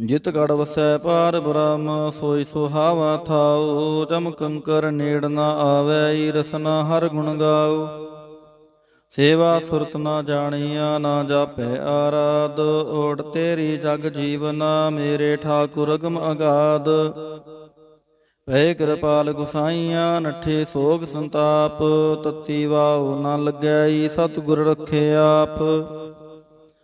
ਜਿਤ ਗੜ ਵਸੈ ਪਾਰ ਬ੍ਰਹਮ, ਸੋਈ ਸੁਹਾਵਾ ਥਾਉ। ਜਮ ਕੰਕਰ ਨੇੜ ਨਾ ਆਵੈ, ਈ ਰਸਨਾ ਹਰ ਗੁਣ ਗਾਉ। ਸੇਵਾ ਸੁਰਤ ਨਾ ਜਾਣੀਆ, ਨਾ ਜਾਪੈ ਆਰਾਧ। ਓੜ ਤੇਰੀ ਜਗ ਜੀਵਨਾ, ਮੇਰੇ ਠਾਕੁਰ ਅਗਮ ਅਗਾਧ। ਭੈ ਕਿਰਪਾਲ ਗੁਸਾਈਆਂ, ਨੱਠੇ ਸੋਗ ਸੰਤਾਪ। ਤਤੀ ਵਾਉ ਨਾ ਲੱਗੈ, ਈ ਸਤਿਗੁਰ ਰੱਖੇ ਆਪ।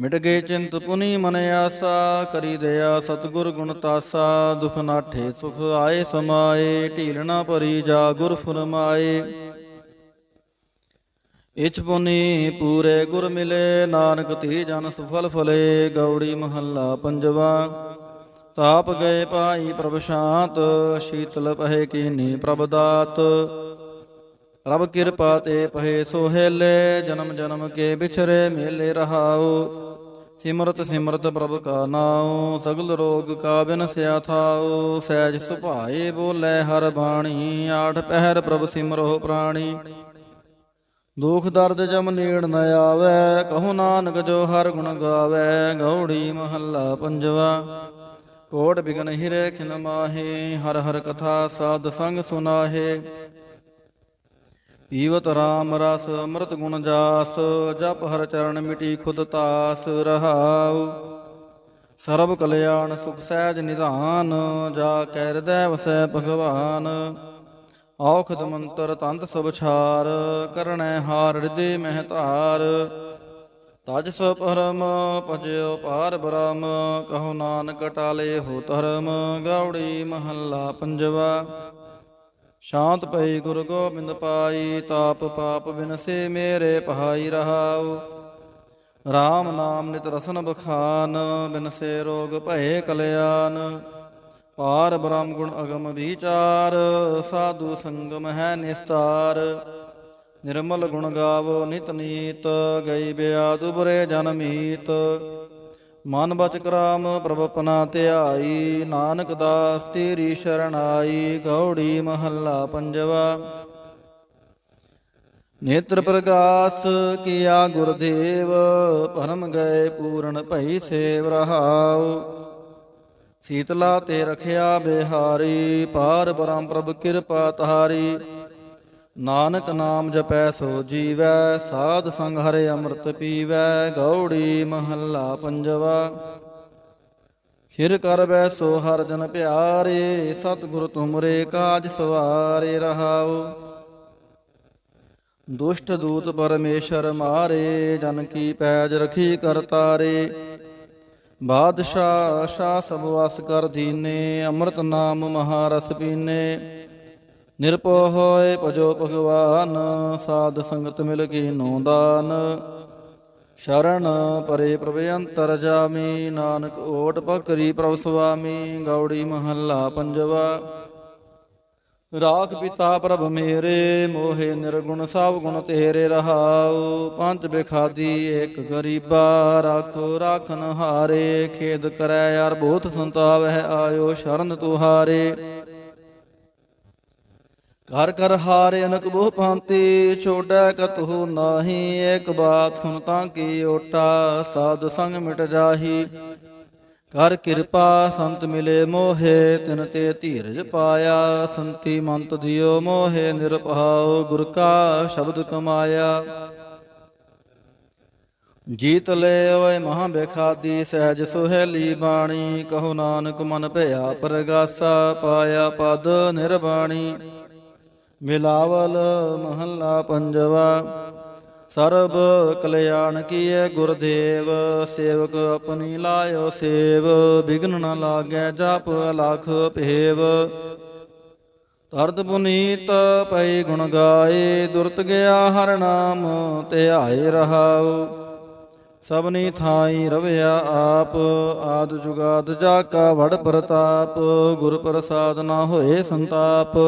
ਮਿਟ ਗਏ ਚਿੰਤ ਪੁਨੀ ਮਨ ਆਸਾ, ਕਰੀ ਦਇਆ ਸਤਗੁਰ ਗੁਣ ਤਾਸਾ, ਦੁਖ ਨਾਠੇ ਸੁਖ ਆਏ ਸਮਾਏ, ਢੀਲ ਨਾ ਭਰੀ ਜਾ ਗੁਰ ਫਰਮਾਏ। ਇਚ ਪੁਨੀ ਪੂਰੇ ਗੁਰ ਮਿਲੇ, ਨਾਨਕ ਤੀ ਜਨ ਸੁਫਲ ਫਲੇ, ਗੌੜੀ ਮਹੱਲਾ ਪੰਜਵਾ। ਤਾਪ ਗਏ ਪਾਈ ਪ੍ਰਭ ਸ਼ਾਂਤ, ਸ਼ੀਤਲ ਪਹੇ ਕੀਨੀ ਪ੍ਰਭ ਦਾਤ। ਰਬ ਕਿਰਪਾ ਤੇ ਪਹੇ ਸੋਹੇਲੇ, ਜਨਮ ਜਨਮ ਕੇ ਵਿਛਰੇ ਮੇਲੇ ਰਹਾਉ। ਸਿਮਰਤ ਸਿਮਰਤ ਪ੍ਰਭ ਕਾ ਨਾਉ, ਸਗਲ ਰੋਗ ਕਾ ਬਿਨਸਿਆ ਥਾਉ। ਸਹਿਜ ਸੁਭਾਏ ਬੋਲੇ ਹਰ ਬਾਣੀ, ਆਠ ਪਹਿਰ ਪ੍ਰਭ ਸਿਮਰੋ ਪ੍ਰਾਣੀ। ਦੁਖ ਦਰਦ ਜਮ ਨੇੜ ਨ ਆਵੇ, ਕਹੋ ਨਾਨਕ ਜੋ ਹਰ ਗੁਣ ਗਾਵੇ, ਗੌੜੀ ਮਹੱਲਾ ਪੰਜਵਾ। ਕੋਟ ਬਿਗਨ ਹਿਰੇ ਖਿਨ ਮਾਹੇ, ਹਰ ਹਰ ਕਥਾ ਸਾਧ ਸੰਗ ਸੁਨਾਹੇ। ਈਵਤ ਰਾਮ ਰਸ ਅੰਮ੍ਰਿਤ ਗੁਣ ਜਾਸ, ਜਪ ਹਰ ਚਰਨ ਮਿਟੀ ਖੁਦ ਤਾਸ ਰਹਾਉ। ਸਰਬ ਕਲਿਆਣ ਸੁਖ ਸਹਿਜ ਨਿਧਾਨ, ਜਾ ਕੈ ਹਿਰਦੈ ਵਸੈ ਭਗਵਾਨ। ਔਖਦ ਮੰਤਰ ਤੰਤ ਸਭ ਛਾਰ ਕਰਣੈ ਹਾਰ ਹਿਰਦੇ ਮਹਿ ਧਾਰ। ਤਜ ਸੋ ਪਰਮ ਭਜਿਓ ਪਾਰ ਬ੍ਰਹਮ, ਕਹੋ ਨਾਨਕ ਟਾਲੇ ਹੋ ਧਰਮ, ਗਾਉੜੀ ਮਹੱਲਾ ਪੰਜਵਾ। ਸ਼ਾਂਤ ਪਈ ਗੁਰ ਗੋਬਿੰਦ ਪਾਈ, ਤਾਪ ਪਾਪ ਬਿਨਸੇ ਮੇਰੇ ਪਹਾਈ ਰਹਾਉ। RAM ਨਾਮ ਨਿਤ ਰਸਨ ਬਖਾਨ, ਬਿਨਸੇ ਰੋਗ ਭਏ ਕਲਿਆਣ। ਪਾਰ ਬ੍ਰਹਮ ਗੁਣ ਅਗਮ ਵਿਚਾਰ, ਸਾਧੂ ਸੰਗਮ ਹੈ ਨਿਸਤਾਰ। ਨਿਰਮਲ ਗੁਣ ਗਾਵੋ ਨਿਤ ਨੀਤ, ਗਈ ਬਿਆਦ ਉਬਰੇ ਜਨ ਮਨ ਬਚ ਕਰਾਮ ਪ੍ਰਭ ਆਪਣਾ ਧਿਆਈ, ਨਾਨਕ ਦਾਸ ਤੇਰੀ ਸ਼ਰਣਾਈ, ਗੌੜੀ ਮਹੱਲਾ ਪੰਜਵਾ। ਨੇਤਰ ਪ੍ਰਗਾਸ ਕੀਆ ਗੁਰਦੇਵ, ਪਰਮ ਗਏ ਪੂਰਨ ਭਈ ਸੇਵ ਰਹਾਉ। ਸੀਤਲਾ ਤੇ ਰਖਿਆ ਬਿਹਾਰੀ, ਪਾਰ ਬ੍ਰਹਮ ਪ੍ਰਭ ਕਿਰਪਾ ਤਾਰੀ ਨਾਨਕ ਨਾਮ ਜਪੈ ਸੋ ਜੀਵੈ, ਸਾਧ ਸੰਗ ਹਰੇ ਅੰਮ੍ਰਿਤ ਪੀਵੈ, ਗੌੜੀ ਮਹੱਲਾ ਪੰਜਵਾ। ਖਿਰ ਕਰ ਬੈਸੋ ਹਰ ਜਨ ਪਿਆਰੇ, ਸਤਿਗੁਰ ਤੁਮਰੇ ਕਾਜ ਸਵਾਰੇ ਰਹਾਓ ਦੁਸ਼ਟ ਦੂਤ ਪਰਮੇਸ਼ਰ ਮਾਰੇ, ਜਨ ਕੀ ਪੈਜ ਰਖੀ ਕਰਤਾਰੇ ਬਾਦਸ਼ਾਹ ਸ਼ਾ ਸਭ ਵਸ ਕਰ ਦੀਨੇ, ਅੰਮ੍ਰਿਤ ਨਾਮ ਮਹਾਰਸ ਪੀਨੇ। ਨਿਰਪੋ ਹੋਏ ਭਜੋ ਭਗਵਾਨ, ਸਾਧ ਸੰਗਤ ਮਿਲ ਕੇ ਨੋਦਾਨ। ਸ਼ਰਨ ਪਰੇ ਪ੍ਰਭ ਅੰਤਰ ਜਾਮੀ, ਨਾਨਕ ਓਟ ਪਕਰੀ ਪ੍ਰਭ ਸੁਆਮੀ, ਗੌੜੀ ਮਹੱਲਾ ਪੰਜਵਾ। ਰਾਖ ਪਿਤਾ ਪ੍ਰਭ ਮੇਰੇ, ਮੋਹਿ ਨਿਰਗੁਣ ਸਭ ਗੁਣ ਤੇਰੇ ਰਹਾਉ। ਪੰਜ ਬਿਖਾਦੀ ਏਕ ਗਰੀਬਾ, ਰਾਖੋ ਰਾਖਨ ਹਾਰੇ, ਖੇਦ ਕਰੈ ਯਾਰ ਬਹੁਤ ਸੰਤਾਵਹਿ ਆਇਓ ਸ਼ਰਨ ਤੁਹਾਰੇ। ਕਰ ਕਰ ਹਾਰੇ ਅਨਕ ਬਹੁ ਭਾਂਤੀ, ਛੋੜੈ ਕਤਹੁ ਨਾਹੀ ਏਕ ਬਾਤ ਸੁਨ ਤਾਂ ਕੀ ਓਟਾ, ਸਾਧ ਸੰਗ ਮਿਟ ਜਾਹੀ। ਕਰ ਕਿਰਪਾ ਸੰਤ ਮਿਲੇ ਮੋਹੇ, ਤਿਨ ਤੇ ਧੀਰਜ ਪਾਇਆ, ਸੰਤੀ ਮੰਤ ਦਿਓ ਮੋਹੇ, ਨਿਰਭਉ ਗੁਰ ਕਾ ਸ਼ਬਦ ਕਮਾਇਆ। ਜੀਤ ਲੈ ਓਏ ਮਹਾ ਬੇਖਾਦੀ, ਸਹਿਜ ਸੁਹੇਲੀ ਬਾਣੀ, ਕਹੋ ਨਾਨਕ ਮਨ ਭਇਆ ਪ੍ਰਗਾਸਾ, ਪਾਇਆ ਪਦ ਨਿਰਬਾਣੀ। ਮਿਲਾਵਲ ਮਹੱਲਾ ਪੰਜਵਾ, ਸਰਬ ਕਲਿਆਣ ਕੀਏ ਗੁਰਦੇਵ, ਸੇਵਕ ਆਪਣੀ ਲਾਇਓ ਸੇਵ ਬਿਗਨ ਨ ਲਾਗੈ ਜਪ ਅਲਖ ਭੇਵ। ਤਰਤ ਪੁਨੀਤ ਪਈ ਗੁਣ ਗਾਏ, ਦੁਰਤ ਗਿਆ ਹਰ ਨਾਮ ਧਿਆਏ ਰਹਾਉ। ਸਭਨੀ ਥਾਈ ਰਵਿਆ ਆਪ, ਆਦ ਜੁਗਾਦ ਜਾ ਕਾ ਵੜ ਪ੍ਰਤਾਪ, ਗੁਰ ਪ੍ਰਸਾਦ ਨਾ ਹੋਏ ਸੰਤਾਪ।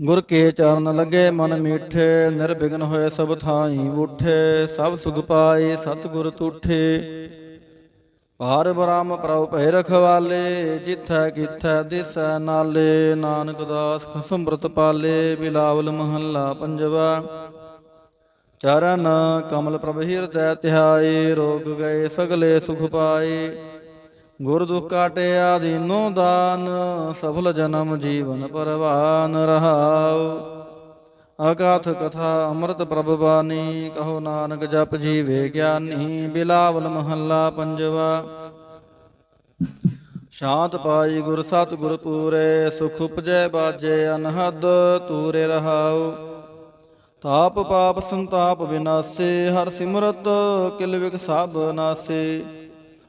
ਗੁਰ ਕੇ ਚਰਨ ਲੱਗੇ ਮਨ ਮੀਠੇ, ਨਿਰਵਿਘਨ ਹੋਏ ਸਭ ਥਾਈ ਉਠੇ ਸਭ ਸੁਖ ਪਾਏ ਸਤਿਗੁਰ ਤੂਠੇ। ਪਾਰ ਬ੍ਰਹਮ ਪ੍ਰਭ ਭੈ ਰਖਵਾਲੇ, ਜਿਥੈ ਕਿਥੈ ਦਿਸੈ ਨਾਲੇ, ਨਾਨਕ ਦਾਸ ਖਸਮ੍ਰਤ ਪਾਲੇ, ਬਿਲਾਵਲ ਮਹੱਲਾ ਪੰਜਵਾ। ਚਰਨ ਕਮਲ ਪ੍ਰਭ ਹਿਰਦੈ ਧਿਆਏ ਰੋਗ ਗਏ ਸਗਲੇ ਸੁਖ ਪਾਏ। ਗੁਰ ਦੁਖ ਕਾਟਿਆ ਦੀਨੋ ਦਾਨ, ਸਫਲ ਜਨਮ ਜੀਵਨ ਪਰਵਾਨ ਰਹਾਉ। ਅਗਾਥ ਕਥਾ ਅੰਮ੍ਰਿਤ ਪ੍ਰਭ ਬਾਣੀ, ਕਹੋ ਨਾਨਕ ਜਪ ਜੀਵੇ ਗਿਆਨੀ, ਬਿਲਾਵਲ ਮਹੱਲਾ ਪੰਜਵਾ। ਸ਼ਾਂਤ ਪਾਈ ਗੁਰ ਸਤ ਗੁਰ ਪੂਰੇ, ਸੁਖ ਉਪਜੈ ਬਾਜੇ ਅਨਹਦ, ਤੂਰੇ ਰਹਾਉ। ਤਾਪ ਪਾਪ ਸੰਤਾਪ ਵਿਨਾਸੇ ਹਰ ਸਿਮਰਤ ਕਿਲ ਵਿਕ ਸਭ ਨਾਸੇ।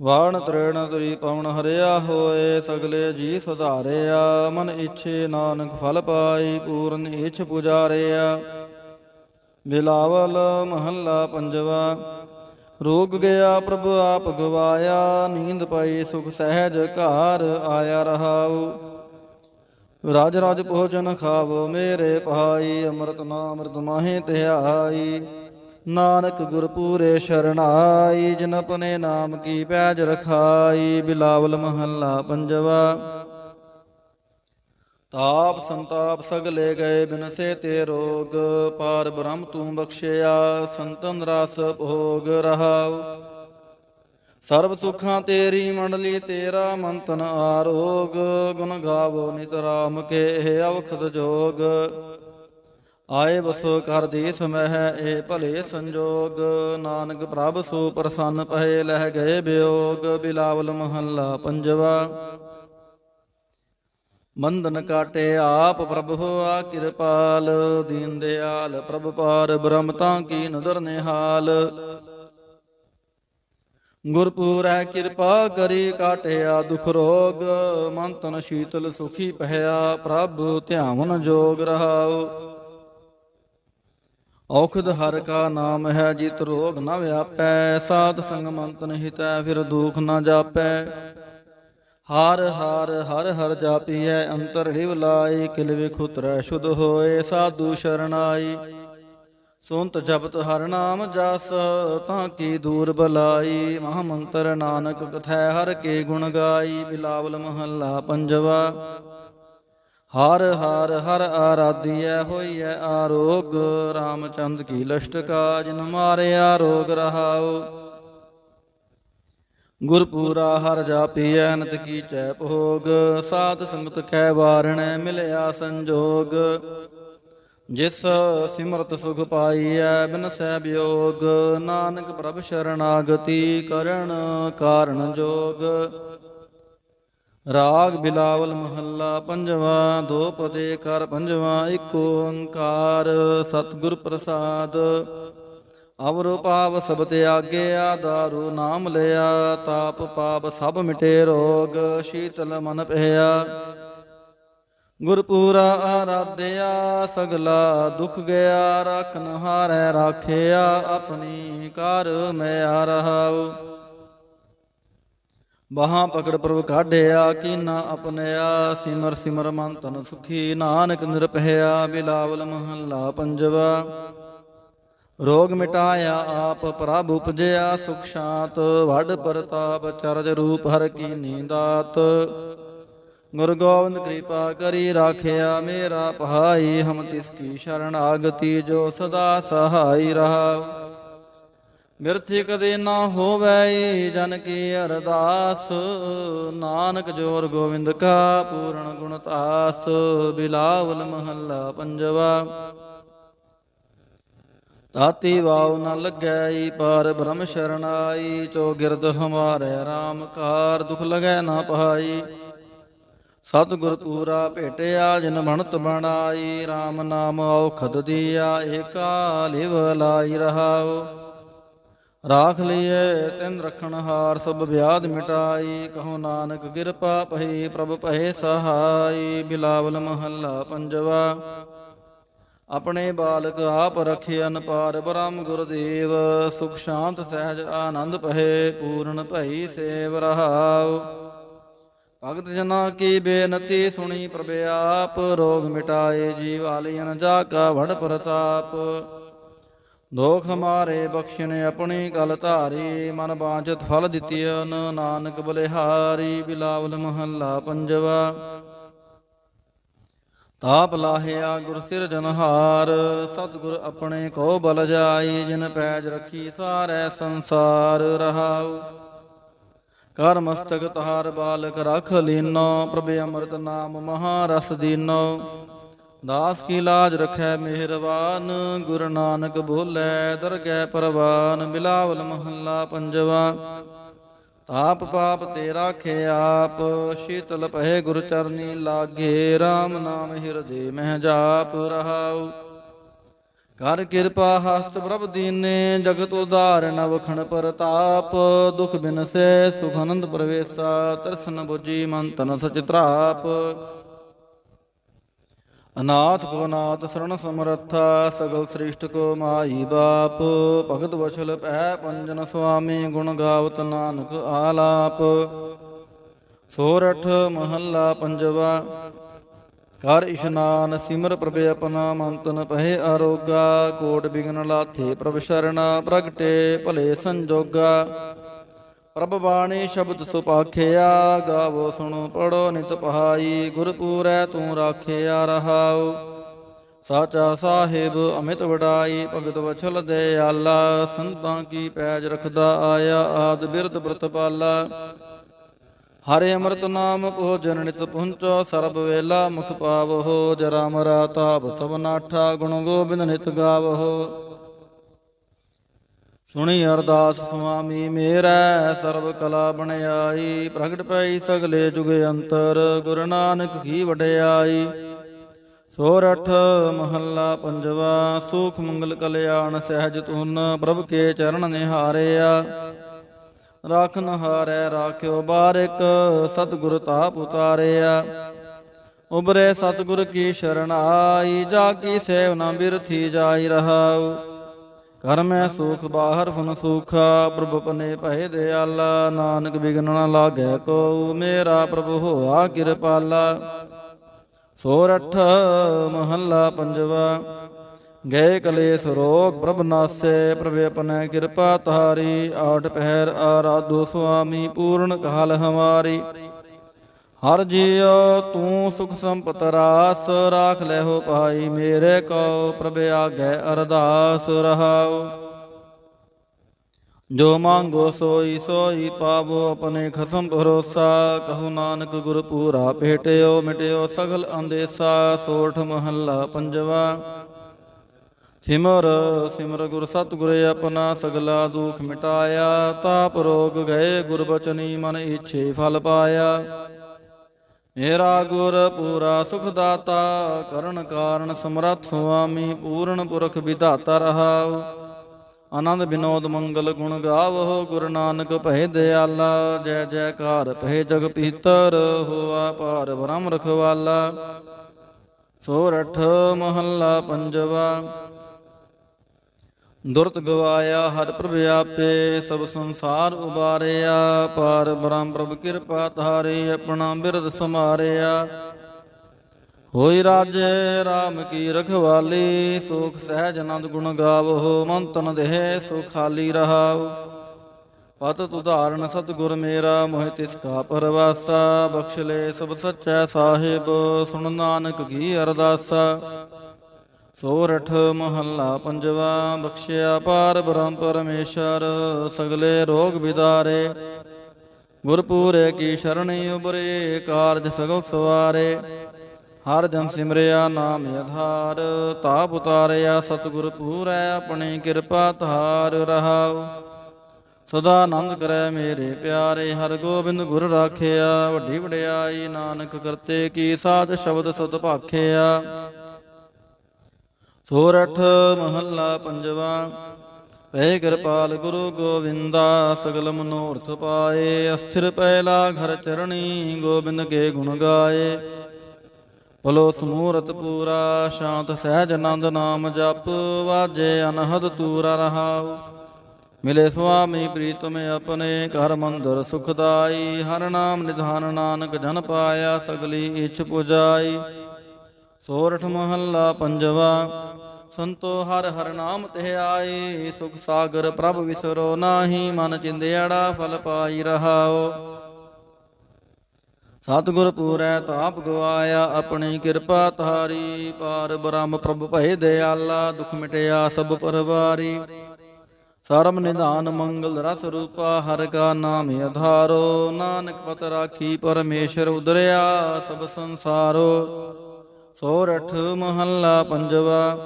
ਵਾਣ ਤ੍ਰਿਣ ਤਰੀ ਪਵਨ ਹਰਿਆ ਹੋਏ, ਸਗਲੇ ਜੀ ਸੁਧਾਰਿਆ, ਮਨ ਇੱਛੇ ਨਾਨਕ ਫਲ ਪਾਈ, ਪੂਰਨ ਇੱਛ ਪੁਜਾਰਿਆ। ਬਿਲਾਵਲ ਮਹੱਲਾ ਪੰਜਵਾ, ਰੋਗ ਗਿਆ ਪ੍ਰਭ ਆਪ ਗਵਾਇਆ, ਨੀਂਦ ਪਾਈ ਸੁਖ ਸਹਿਜ ਘਰ ਆਇਆ ਰਹਾਉ। ਰਾਜ ਰਾਜ ਭੋਜਨ ਖਾਵੋ ਮੇਰੇ ਭਾਈ, ਅੰਮ੍ਰਿਤ ਨਾਮ ਅੰਮ੍ਰਿਤ ਮਾਹੇ ਤਿਹਾਈ। ਨਾਨਕ ਗੁਰ ਪੂਰੇ ਸ਼ਰਣਾਈ, ਜਿਨ ਆਪਣੇ ਨਾਮ ਕੀ ਪੈਜ ਰਖਾਈ, ਬਿਲਾਵਲ ਮਹੱਲਾ ਪੰਜਵਾ। ਤਾਪ ਸੰਤਾਪ ਸਗਲੇ ਗਏ ਬਿਨਸੇ ਤੇ ਰੋਗ, ਪਾਰ ਬ੍ਰਹਮ ਤੂੰ ਬਖਸ਼ਿਆ, ਸੰਤਨ ਰਸ ਭੋਗ ਰਹਾਉ। ਸਰਬ ਸੁਖਾਂ ਤੇਰੀ ਮੰਡਲੀ, ਤੇਰਾ ਮੰਤਨ ਆਰੋਗ, ਗੁਣ ਗਾਵੋ ਨਿਤ ਰਾਮ ਕੇ ਇਹ ਅਵਖਦ ਜੋਗ। ਆਏ ਵਸੋ ਕਰ ਦੇਸ ਮਹਿ, ਇਹ ਭਲੇ ਸੰਜੋਗ। ਨਾਨਕ ਪ੍ਰਭ ਸੋ ਪ੍ਰਸੰਨ ਪਏ ਲਹਿ ਗਏ ਬਿਯੋਗ ਬਿਲਾਵਲ ਮਹੱਲਾ ਪੰਜਵਾ। ਮੰਦਨ ਕਾਟੇ ਆਪ ਪ੍ਰਭ ਹੋਆ ਕਿਰਪਾਲ, ਦੀਨ ਦਿਆਲ ਪ੍ਰਭ ਪਾਰ ਬ੍ਰਹਮਤਾ ਕੀ ਨਦਰ ਨਿਹਾਲ। ਗੁਰਪੂਰੈ ਕਿਰਪਾ ਕਰੀ ਕਾਟਿਆ ਦੁਖ ਰੋਗ ਮਨ ਤਨ ਸ਼ੀਤਲ ਸੁਖੀ ਪਹਿਆ ਪ੍ਰਭ ਧਿਆਵਨ ਜੋਗ ਰਹਾਓ ਔਖਦ ਹਰ ਕਾ ਨਾਮ ਹੈ ਜਿਤ ਰੋਗ ਨ ਵਿਆਪੈ, ਸਾਧ ਸੰਗ ਮੰਤਨ ਹਿਤੈ ਫਿਰ ਦੁਖ ਨ ਜਾਪੈ। ਹਰ ਹਰ ਹਰ ਹਰ ਜਾਪੀਐ, ਅੰਤਰ ਰਿਵ ਲਾਈ ਕਿਲ ਵਿਖੁਤਰੈ ਸ਼ੁਧ ਹੋਏ ਸਾਧੂ ਸ਼ਰਨਾਈ ਸੁਨਤ ਜਪਤ ਹਰ ਨਾਮ ਜਸ, ਤਾਂ ਕੀ ਦੂਰ ਬਲਾਈ। ਮਹਾ ਮੰਤਰ ਨਾਨਕ ਕਥੈ ਹਰ ਕੇ ਗੁਣ ਗਾਈ, ਬਿਲਾਵਲ ਮਹੱਲਾ ਪੰਜਵਾ। ਹਰ ਹਰ ਹਰ ਆਰਾਧੀਐ ਹੋਈਐ ਆਰੋਗ, ਰਾਮਚੰਦ ਕੀ ਲਸ਼ਟ ਲਸ਼ਟਕਾ ਜਿਨ ਮਾਰਿਆ ਰੋਗ ਰਹਾਉ। ਗੁਰਪੂਰਾ ਹਰ ਜਾਪੀਐ ਅਨੰਤ ਕੀ ਚੈ ਭੋਗ, ਸਾਧ ਸੰਗਤ ਕੈ ਵਾਰਣੈ ਮਿਲਿਆ ਸੰਜੋਗ। ਜਿਸ ਸਿਮਰਤ ਸੁਖ ਪਾਈਐ ਬਿਨਸੈ ਬਿਯੋਗ ਨਾਨਕ ਪ੍ਰਭ ਸ਼ਰਨਾਗਤੀ ਕਰਨ ਕਾਰਨ ਜੋਗ। ਰਾਗ ਬਿਲਾਵਲ ਮਹੱਲਾ ਪੰਜਵਾ, ਦੋ ਪਦੇ ਕਰ ਪੰਜਵਾ, ਇੱਕ ਓੰਕਾਰ, ਸਤਿਗੁਰ ਪ੍ਰਸਾਦ। ਅਵਰ ਪਾਪ ਸਭ ਤਿਆਗਿਆ ਦਾਰੂ ਨਾਮ ਲਿਆ, ਤਾਪ ਪਾਪ ਸਭ ਮਿਟੇ ਰੋਗ, ਸ਼ੀਤਲ ਮਨ ਭਇਆ। ਗੁਰਪੂਰਾ ਆਰਾਧਿਆ, ਸਗਲਾ ਦੁਖ ਗਿਆ ਰਖਨ ਹਾਰੈ ਰਾਖਿਆ, ਆਪਣੀ ਕਰ ਮੈਂ ਰਹਾਉ। ਬਾਹਾਂ ਪਕੜ ਪ੍ਰਭ ਕਾਢਿਆ, ਕੀਨਾ ਆਪਣਿਆ ਸਿਮਰ ਸਿਮਰ ਮਨ ਤਨ ਸੁਖੀ, ਨਾਨਕ ਨਿਰਭਇਆ ਬਿਲਾਵਲ ਮਹੱਲਾ ਪੰਜਵਾ। ਰੋਗ ਮਿਟਾਇਆ, ਆਪ ਪ੍ਰਭ ਉਪਜਿਆ, ਸੁਖ ਸ਼ਾਂਤ, ਵਡ ਪ੍ਰਤਾਪ, ਚਰਜ ਰੂਪ ਹਰ ਕੀ ਨੀਂਦਾਤ। ਗੁਰ ਗੋਬਿੰਦ ਕਿਰਪਾ ਕਰੀ ਰਾਖਿਆ, ਮੇਰਾ ਪਹਾਈ ਹਮ ਤਿਸ ਕੀ ਸ਼ਰਨ ਆਗਤੀ, ਜੋ ਸਦਾ ਸਹਾਈ ਰਹਾ। ਬਿਰਥੀ ਕਦੇ ਨਾ ਹੋਵੇ ਜਨ ਕੀ ਅਰਦਾਸ। ਨਾਨਕ ਜੋਰ ਗੋਬਿੰਦ ਕਾ ਪੂਰਨ ਗੁਣਤਾਸ ਬਿਲਾਵਲ ਮਹੱਲਾ ਪੰਜਵਾ। ਤਾਤੀ ਵਾਉ ਨ ਲੱਗੈ ਪਰ ਬ੍ਰਹਮ ਸ਼ਰਨਾਈ ਚੋ ਗਿਰਦ ਹਮਾਰੇ RAM ਕਾਰ, ਦੁਖ ਲਗੈ ਨਾ ਪਾਈ ਸਤਿਗੁਰ ਪੂਰਾ ਭੇਟਿਆ, ਜਿਨ ਬਣਤ ਬਣਾਈ। RAM ਨਾਮ ਔਖਦ ਦੀਆ, ਏਕਾ ਲਿਵ ਲਾਈ ਰਹਾਓ ਰਾਖ ਲਈਏ, ਤਿਨ ਰਖਣ ਹਾਰ, ਸਭ ਵਿਆਦ ਮਿਟਾਈ, ਕਹੋ ਨਾਨਕ ਕਿਰਪਾ ਪਹੀ ਪ੍ਰਭ ਪਹੇ ਸਹਾਈ, ਬਿਲਾਵਲ ਮਹੱਲਾ ਪੰਜਵਾ। ਆਪਣੇ ਬਾਲਕ ਆਪ ਰਖੇ ਅਨਪਾਰ ਬ੍ਰਹਮ ਗੁਰਦੇਵ, ਸੁਖ ਸ਼ਾਂਤ ਸਹਿਜ ਆਨੰਦ ਪਹੇ ਪੂਰਨ ਭਈ ਸੇਵ ਰਹਾਉ। ਭਗਤ ਜਨਾ ਕੀ ਬੇਨਤੀ ਸੁਣੀ ਪ੍ਰਭ ਆਪ, ਰੋਗ ਮਿਟਾਏ ਜੀਵ ਆਲੀਨ ਜਾ ਕਾ ਵੜ ਪ੍ਰਤਾਪ। ਦੋਖ ਹਮਾਰੇ ਬਖਸ਼ਣ ਆਪਣੀ ਕਲ ਧਾਰੀ, ਮਨ ਬਾਂਝਤ ਫਲ ਦਿੱਤੀਨ ਨਾਨਕ ਬਲਿਹਾਰੀ, ਬਿਲਾਵਲ ਮਹੱਲਾ ਪੰਜਵਾ। ਤਾਪ ਲਾਹਿਆ ਗੁਰ ਸਿਰ ਜਨਹਾਰ, ਸਤਿਗੁਰ ਆਪਣੇ ਕੋ ਬਲ ਜਾਈ, ਜਿਨ ਪੈਜ ਰੱਖੀ ਸਾਰੇ ਸੰਸਾਰ ਰਹਾਉ। ਕਰ ਮਸਤਕ ਤਹਾਰ ਬਾਲਕ ਰਖ ਲੀਨੋ, ਪ੍ਰਭ ਅੰਮ੍ਰਿਤ ਨਾਮ ਮਹਾ ਰਸ ਦੀਨੋ। ਦਾਸ ਕੀ ਲਾਜ ਰਖੈ ਮਿਹਰਬਾਨ, ਗੁਰੂ ਨਾਨਕ ਬੋਲੇ, ਦਰਗਹਿ ਪਰਵਾਨ, ਬਿਲਾਵਲ ਮਹੱਲਾ ਪੰਜਵਾ। ਤਾਪ ਪਾਪ ਤੇਰਾ ਖੇ ਆਪ, ਸ਼ੀਤਲ ਪਹਿ ਗੁਰ ਚਰਨੀ ਲਾਗੇ RAM ਨਾਮ ਹਿਰਦੇ ਮਹਿ ਜਾਪ ਰਹਾਉ। ਕਰ ਕਿਰਪਾ ਹਸਤ ਪ੍ਰਭ ਦੀਨੇ, ਜਗਤ ਉਦਾਰਣ ਵਖਣ ਪ੍ਰਤਾਪ, ਦੁਖ ਬਿਨਸੈ ਸੁਖ ਆਨੰਦ ਪ੍ਰਵੇਸਾ, ਤਰਸਨ ਬੁਝੀ ਮਨ ਤਨ ਸਚ ਤਰਾਪ। ਅਨਾਥ ਕੋ ਨਾਥ ਸਰਣ ਸਮਰੱਥਾ, ਸਗਲ ਸ੍ਰਿਸ਼ਟ ਕੋ ਮਾਈ ਬਾਪ, ਭਗਤ ਵਛਲ ਪੈ ਪੰਜਨ ਸੁਆਮੀ, ਗੁਣ ਗਾਵਤ ਨਾਨਕ ਆਲਾਪ। ਸੋਰਠ ਮਹੱਲਾ ਪੰਜਵਾ, ਕਰ ਇਸ਼ਨਾਨ ਸਿਮਰ ਪ੍ਰਭ ਆਪਣਾ, ਮੰਤਨ ਪਹਿ ਆਰੋਗਾ, ਕੋਟ ਬਿਗਨ ਲਾਥੇ ਪ੍ਰਭ ਸ਼ਰਣਾ, ਪ੍ਰਗਟੇ ਭਲੇ ਸੰਜੋਗਾ। ਪ੍ਰਭ ਬਾਣੀ ਸ਼ਬਦ ਸੁਪਾਖਿਆ, ਗਾਵੋ ਸੁਣੋ, ਪੜੋ ਨਿਤ ਪਹਾਈ ਗੁਰ ਤੂੰ ਰਾਖਿਆ ਰਹਾਉ। ਸਾਚਾ ਸਾਹਿਬ ਅਮਿਤ ਵਡਾਈ, ਭਗਤ ਵਛਲ ਦੇ ਆਲਾ, ਸੰਤਾਂ ਕੀ ਪੈਜ ਰਖਦਾ ਆਇਆ, ਆਦ ਬਿਰਧ ਬ੍ਰਤ ਪਾਲਾ। ਹਰੇ ਅੰਮ੍ਰਿਤ ਨਾਮ ਭੋਜਨ ਨਿਤ ਪੁੰਚੋ, ਸਰਬ ਵੇਲਾ ਮੁਖ ਪਾਵੋ, ਜਰਾ ਮਰਾ ਤਾਪ ਸਭ ਨਾਠਾ, ਗੁਣ ਗੋਬਿੰਦ ਨਿਤ ਗਾਵੋ। ਸੁਣੀ ਅਰਦਾਸ ਸੁਆਮੀ ਮੇਰਾ, ਸਰਬ ਕਲਾ ਬਣਾਈ ਪ੍ਰਗਟ ਪਈ ਸਗਲੇ ਜੁਗ ਅੰਤਰ, ਗੁਰੂ ਨਾਨਕ ਕੀ ਵਡਿਆਈ। ਸੋਰਠ ਮਹੱਲਾ ਪੰਜਵਾ, ਸੁਖ ਮੰਗਲ ਕਲਿਆਣ ਸਹਿਜ ਤੁਨ ਪ੍ਰਭ ਕੇ ਚਰਨ ਨਿਹਾਰਿਆ। ਰਾਖਨ ਹਾਰੈ ਰਾਖਿਓ ਬਾਰਿਕ, ਸਤਿਗੁਰ ਤਾਪ ਉਤਾਰਿਆ। ਉਬਰੇ ਸਤਿਗੁਰ ਕੀ ਸ਼ਰਨ ਆਈ, ਜਾ ਕੀ ਸੇਵ ਨਾ ਬਿਰਥੀ ਜਾਈ ਰਹਾਉ। ਕਰ ਮੈਂ ਸੁਖ, ਬਾਹਰ ਫਨ ਸੁਖਾ, ਪ੍ਰਭ ਪਨੇ ਭਏ ਦਿਆਲਾ, ਨਾਨਕ ਬਿਗਨ ਨ ਲਾਗੈ ਕੋ ਮੇਰਾ ਪ੍ਰਭ ਹੋਆ ਕਿਰਪਾਲਾ। ਸੋਰਠ ਮਹੱਲਾ ਪੰਜਵਾ, ਗਏ ਕਲੇਸ਼ ਰੋਗ, ਪ੍ਰਭ ਨਾਸੇ, ਪ੍ਰਭ ਆਪਣੈ ਕਿਰਪਾ ਤਾਰੀ ਆਠ ਪਹਿਰ ਆਰਾਧੋ ਸੁਆਮੀ, ਪੂਰਨ ਕਾਲ ਹਮਾਰੀ। ਹਰ ਜੀਉ ਤੂੰ ਸੁਖ ਸੰਪਤ ਰਾਸ, ਰਾਖ ਲੈ ਹੋ ਪਾਈ ਮੇਰੇ ਕੋ, ਪ੍ਰਭ ਆਗੇ ਅਰਦਾਸ ਰਹਾਉ। ਜੋ ਮੰਗੋ ਸੋਈ ਸੋਈ ਪਾਵੋ, ਆਪਣੇ ਖਸਮ ਭਰੋਸਾ, ਕਹੂ ਨਾਨਕ ਗੁਰ ਪੂਰਾ ਭੇਟਿਓ, ਮਿਟਿਓ ਸਗਲ ਅੰਦੇਸਾ, ਸੋਠ ਮਹੱਲਾ ਪੰਜਵਾ। ਸਿਮਰ ਸਿਮਰ ਗੁਰ ਸਤਿਗੁਰ ਆਪਣਾ ਸਗਲਾ ਦੁਖ ਮਿਟਾਇਆ, ਤਾਪ ਰੋਗ ਗਏ ਗੁਰ ਬਚਨੀ ਮਨ ਈਛੇ ਫਲ ਪਾਇਆ। ਮੇਰਾ ਗੁਰ ਪੂਰਾ ਸੁਖ ਦਾਤਾ ਕਰਨ ਕਾਰਨ ਸਮਰੱਥ ਸੁਆਮੀ, ਪੂਰਨ ਪੁਰਖ ਵਿਧਾਤਾ ਰਹਾਉ। ਆਨੰਦ ਬਿਨੋਦ ਮੰਗਲ ਗੁਣ ਗਾਵੋ ਗੁਰੂ ਨਾਨਕ ਭੈ ਦਿਆਲਾ। ਜੈ ਜੈਕਾਰ ਭੈ ਜਗ ਪੀਤਰ ਹੋਆ ਪਾਰ ਬ੍ਰਹਮ ਰਖਵਾਲਾ। ਸੋਰਠ ਮਹੱਲਾ ਪੰਜਵਾ ਦੁਰਤ ਗਵਾਇਆ, ਹਰ ਪ੍ਰਭ ਆਪੇ, ਸਭ ਸੰਸਾਰ ਉਬਾਰਿਆ। ਪਾਰ ਬ੍ਰਹਮ ਪ੍ਰਭ ਕਿਰਪਾ ਧਾਰੇ, ਆਪਣਾ ਬਿਰਦ ਸਮਾਰਿਆ। ਹੋਈ ਰਾਜੇ RAM ਕੀ ਰਖਵਾਲੀ, ਸੁਖ ਸਹਿਜ ਆਨੰਦ ਗੁਣ ਗਾਵੋ, ਮਨ ਤਨ ਦੇਹ ਸੁਖਾਲੀ ਰਹਾਉ। ਪਤ ਉਦਾਹਰਣ ਸਤਿਗੁਰ ਮੇਰਾ, ਮੋਹਿ ਤਿਸ ਕਾ ਪਰਵਾਸਾ। ਬਖਸ਼ ਲੈ ਸਭ ਸੱਚਾ ਸਾਹਿਬ, ਸੁਣ ਨਾਨਕ ਕੀ ਅਰਦਾਸਾ। ਸੋਰਠ ਮਹੱਲਾ ਪੰਜਵਾ, ਬਖਸ਼ਿਆ ਪਾਰ ਬ੍ਰਹਮ ਪਰਮੇਸ਼ਰ, ਸਗਲੇ ਰੋਗ ਵਿਦਾਰੇ ਗੁਰਪੂਰੇ ਕੀ ਸ਼ਰਣੀ ਉਬਰੇ ਕਾਰਜ ਸਗਲ ਸਵਾਰੇ। ਹਰ ਜਨ ਸਿਮਰਿਆ ਨਾਮ ਆਧਾਰ, ਤਾਪ ਉਤਾਰਿਆ ਸਤਿਗੁਰ ਪੂਰੈ, ਆਪਣੀ ਕਿਰਪਾ ਧਾਰ ਰਹਾਉ। ਸਦਾ ਆਨੰਦ ਕਰੈ ਮੇਰੇ ਪਿਆਰੇ, ਹਰ ਗੋਬਿੰਦ ਗੁਰ ਰਾਖਿਆ। ਵੱਡੀ ਵਡਿਆਈ ਨਾਨਕ ਕਰਤੇ ਕੀ ਸਾਧ ਸ਼ਬਦ ਸੁਧ ਭਾਖਿਆ। ਸੋਰਠ ਮਹੱਲਾ ਪੰਜਵਾ। ਪੈ ਕਿਰਪਾਲ ਗੁਰੂ ਗੋਵਿੰਦਾ, ਸਗਲ ਮਨੋਰਥ ਪਾਏ। ਅਸਥਿਰ ਪੈਲਾ ਘਰ ਚਰਣੀ, ਗੋਬਿੰਦ ਕੇ ਗੁਣ ਗਾਏ। ਭਲੋ ਸਮੂਰਤ ਪੂਰਾ, ਸ਼ਾਂਤ ਸਹਿਜ ਆਨੰਦ ਨਾਮ ਜਪ। ਵਾਜੇ ਅਨਹਦ ਤੂਰਾ ਰਹਾਉ। ਮਿਲੇ ਸੁਆਮੀ ਪ੍ਰੀਤਮ ਆਪਣੇ, ਘਰ ਮੰਦਰ ਸੁਖਦਾਈ ਹਰ ਨਾਮ ਨਿਧਾਨ ਨਾਨਕ ਜਨ ਪਾਇਆ, ਸਗਲੀ ਇੱਛ ਪੁਜਾਈ। ਸੋਰਠ ਮਹੱਲਾ ਪੰਜਵਾ। ਸੰਤੋ ਹਰ ਹਰ ਨਾਮ ਤੇ ਆਏ, ਸੁਖ ਸਾਗਰ ਪ੍ਰਭ ਵਿਸਰੋ ਨਾਹੀ, ਮਨ ਚਿੰਦਿਆੜਾ ਫਲ ਪਾਈ ਰਹਾਓ। ਸਤਿਗੁਰ ਪੂਰੈ, ਤਾਪ ਗਵਾਇਆ, ਆਪਣੀ ਕਿਰਪਾ ਤਾਰੀ ਪਾਰ ਬ੍ਰਹਮ ਪ੍ਰਭ ਭਏ ਦਿਆਲਾ, ਦੁਖ ਮਿਟਿਆ ਸਭ ਪਰਵਾਰੀ। ਸਰਮ ਨਿਧਾਨ ਮੰਗਲ ਰਸ ਰੂਪਾ, ਹਰ ਕਾ ਨਾਮ ਅਧਾਰੋ। ਨਾਨਕ ਪਤ ਰਾਖੀ ਪਰਮੇਸ਼ਰ ਉਦਰਿਆ, ਸਭ ਸੰਸਾਰੋ। ਸੋਰਠ ਮਹੱਲਾ ਪੰਜਵਾ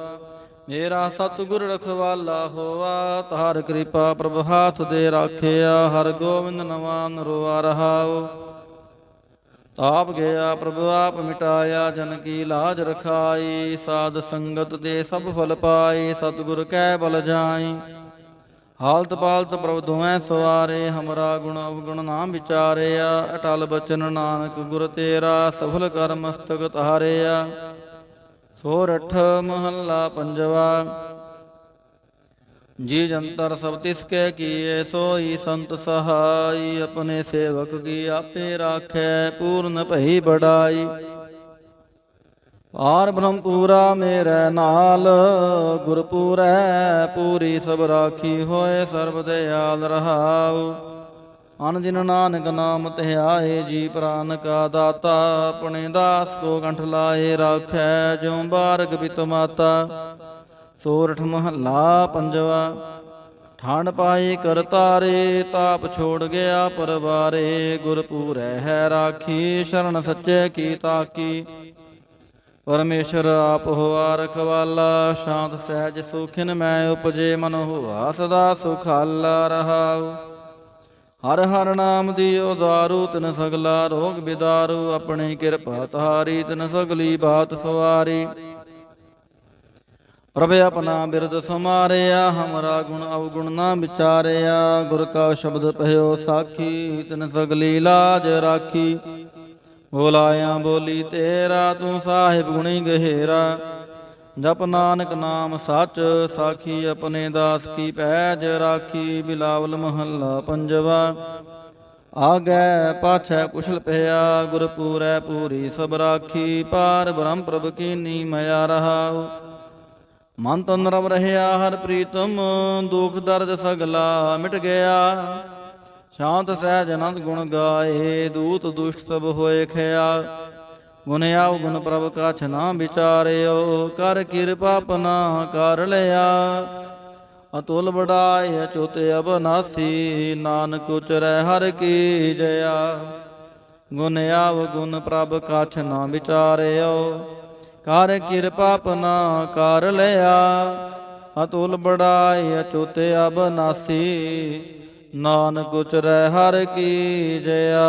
ਮੇਰਾ ਸਤਿਗੁਰ ਰਖਵਾਲਾ ਹੋਆ ਤਾਰ ਕਿਰਪਾ ਪ੍ਰਭ ਹਾਥ ਦੇ ਰਾਖਿਆ, ਹਰ ਗੋਬਿੰਦ ਨਵਾਨ ਰੋਆ ਰਹਾਓ। ਤਾਪ ਗਿਆ ਪ੍ਰਭ, ਆਪ ਮਿਟਾਇਆ, ਜਨ ਕੀ ਲਾਜ ਰਖਾਈ, ਸਾਧ ਸੰਗਤ ਦੇ ਸਭ ਫਲ ਪਾਏ ਸਤਿਗੁਰ ਕੈ ਬਲ ਜਾਈ। ਹਾਲਤ ਪਾਲਤ ਪ੍ਰਭ ਦੋਵੇਂ ਸਵਾਰੇ, ਹਮਰਾ ਗੁਣ ਅਵਗੁਣ ਨਾਮ ਵਿਚਾਰਿਆ, ਅਟਲ ਬਚਨ ਨਾਨਕ ਗੁਰ ਤੇਰਾ, ਸਫਲ ਕਰ ਮਸਤਕ ਤਾਰਿਆ ਸੋਰਠ ਮਹੱਲਾ ਪੰਜਵਾ। ਜੀ ਜੰਤਰ ਸਭ ਤਿਸ ਕੈ ਕੀਏ, ਸੋਈ ਸੰਤ ਸਹਾਈ, ਆਪਣੇ ਸੇਵਕ ਕੀ ਆਪੇ ਰਾਖੈ, ਪੂਰਨ ਭਈ ਬੜਾਈ। ਪਾਰ ਬ੍ਰਹਮ ਪੂਰਾ ਮੇਰੇ ਨਾਲ ਗੁਰ ਪੂਰੀ ਸਭ ਰਾਖੀ ਹੋਏ, ਸਰਬ ਦਿਆਲ ਰਹਾਉ। ਅਨ ਜਿਨ ਨਾਨਕ ਨਾਮ ਤੇ ਜੀ ਪ੍ਰਾਨ ਕਾ ਦਾਤਾ, ਆਪਣੇ ਦਾਸ ਕੋ ਕੰਠ ਲਾਏ, ਰਾਖੈ ਜਿਉ ਬਾਰਗ ਬਿਤ ਮਾਤਾ। ਸੋਰਠ ਮਹੱਲਾ ਪੰਜਵਾ ਠਾਣ ਪਾਏ ਕਰ ਤਾਰੇ, ਤਾਪ ਛੋੜ ਗਿਆ ਪਰਵਾਰੇ। ਗੁਰਪੂਰੈ ਹੈ ਰਾਖੀ, ਸ਼ਰਨ ਸੱਚੇ ਕੀ ਤਾਕੀ। ਪਰਮੇਸ਼ਰ ਆਪ ਹੋਆ ਰਖਵਾਲਾ, ਸ਼ਾਂਤ ਸਹਿਜ ਸੁਖਿਨ ਮੈਂ ਉਪਜੇ ਮਨ ਹੋਆ, ਸਦਾ ਸੁਖਾਲਾ ਰਹਾਉ। ਹਰ ਹਰ ਨਾਮ ਦੀ ਦਾਰੂ ਤਿਨ ਸਗਲਾ ਰੋਗ ਬਿਦਾਰੂ, ਆਪਣੀ ਕਿਰਪਾ ਤਾਰੀ ਤਿਨ ਸਗਲੀ ਬਾਤ ਸਵਾਰੀ। ਪ੍ਰਭ ਆਪਣਾ ਬਿਰਦ ਸਮਾਰਿਆ, ਹਮਰਾ ਗੁਣ ਅਵਗੁਣ ਨਾ ਵਿਚਾਰਿਆ, ਗੁਰ ਕਾ ਸ਼ਬਦ ਪਹਿਓ ਸਾਖੀ, ਤਿਨ ਸਗਲੀ ਲਾਜ ਰਾਖੀ। ਬੋਲਾਇਆ ਬੋਲੀ ਤੇਰਾ, ਤੂੰ ਸਾਹਿਬ ਗੁਣੀ ਗਹਿਰਾ। ਜਪ ਨਾਨਕ ਨਾਮ ਸੱਚ, ਸਾਖੀ ਆਪਣੇ ਦਾਸ ਕੀ ਪੈਜ ਰਾਖੀ, ਬਿਲਾਵਲ ਮਹੱਲਾ ਪੰਜਵਾ। ਆਗੈ ਪਾਛੈ ਕੁਸ਼ਲ ਪਿਆ ਗੁਰ ਪੂਰੈ ਪੂਰੀ ਸਭ ਰਾਖੀ, ਪਾਰ ਬ੍ਰਹਮ ਪ੍ਰਭ ਕੀਨੀ ਮਇਆ ਰਹਾਉ। ਮਨ ਤਨ ਰਵ ਰਹਿਆ ਹਰ ਪ੍ਰੀਤਮ, ਦੁਖ ਦਰਦ ਸਗਲਾ ਮਿਟ ਗਿਆ। ਸ਼ਾਂਤ ਸਹਿਜ ਆਨੰਦ ਗੁਣ ਗਾਏ, ਦੂਤ ਦੁਸ਼ਟ ਸਭ ਹੋਏ ਖਿਆ। ਗੁਣ ਆਉ ਗੁਣ ਪ੍ਰਭ ਕਾਛ ਨਾ ਵਿਚਾਰਿਓ, ਕਰ ਕਿਰਪਾ ਆਪਣਾ ਕਰ ਲਿਆ। ਅਤੁਲ ਬੜਾਏ ਅਚੁਤ ਅਬਨਾਸੀ, ਨਾਨਕ ਉਚਰੈ ਹਰ ਕੀ ਜਇਆ। ਗੁਣ ਆਵ ਗੁਣ ਪ੍ਰਭ ਕਾਛ ਨਾ ਵਿਚਾਰਿਓ, ਕਰ ਕਿਰਪਾ ਆਪਣਾ ਕਰ ਲਿਆ। ਅਤੁਲ ਬੜਾਏ ਅਚੁਤ ਅਬਨਾਸੀ, ਨਾਨਕ ਉਚਰੈ ਹਰ ਕੀ ਜਇਆ।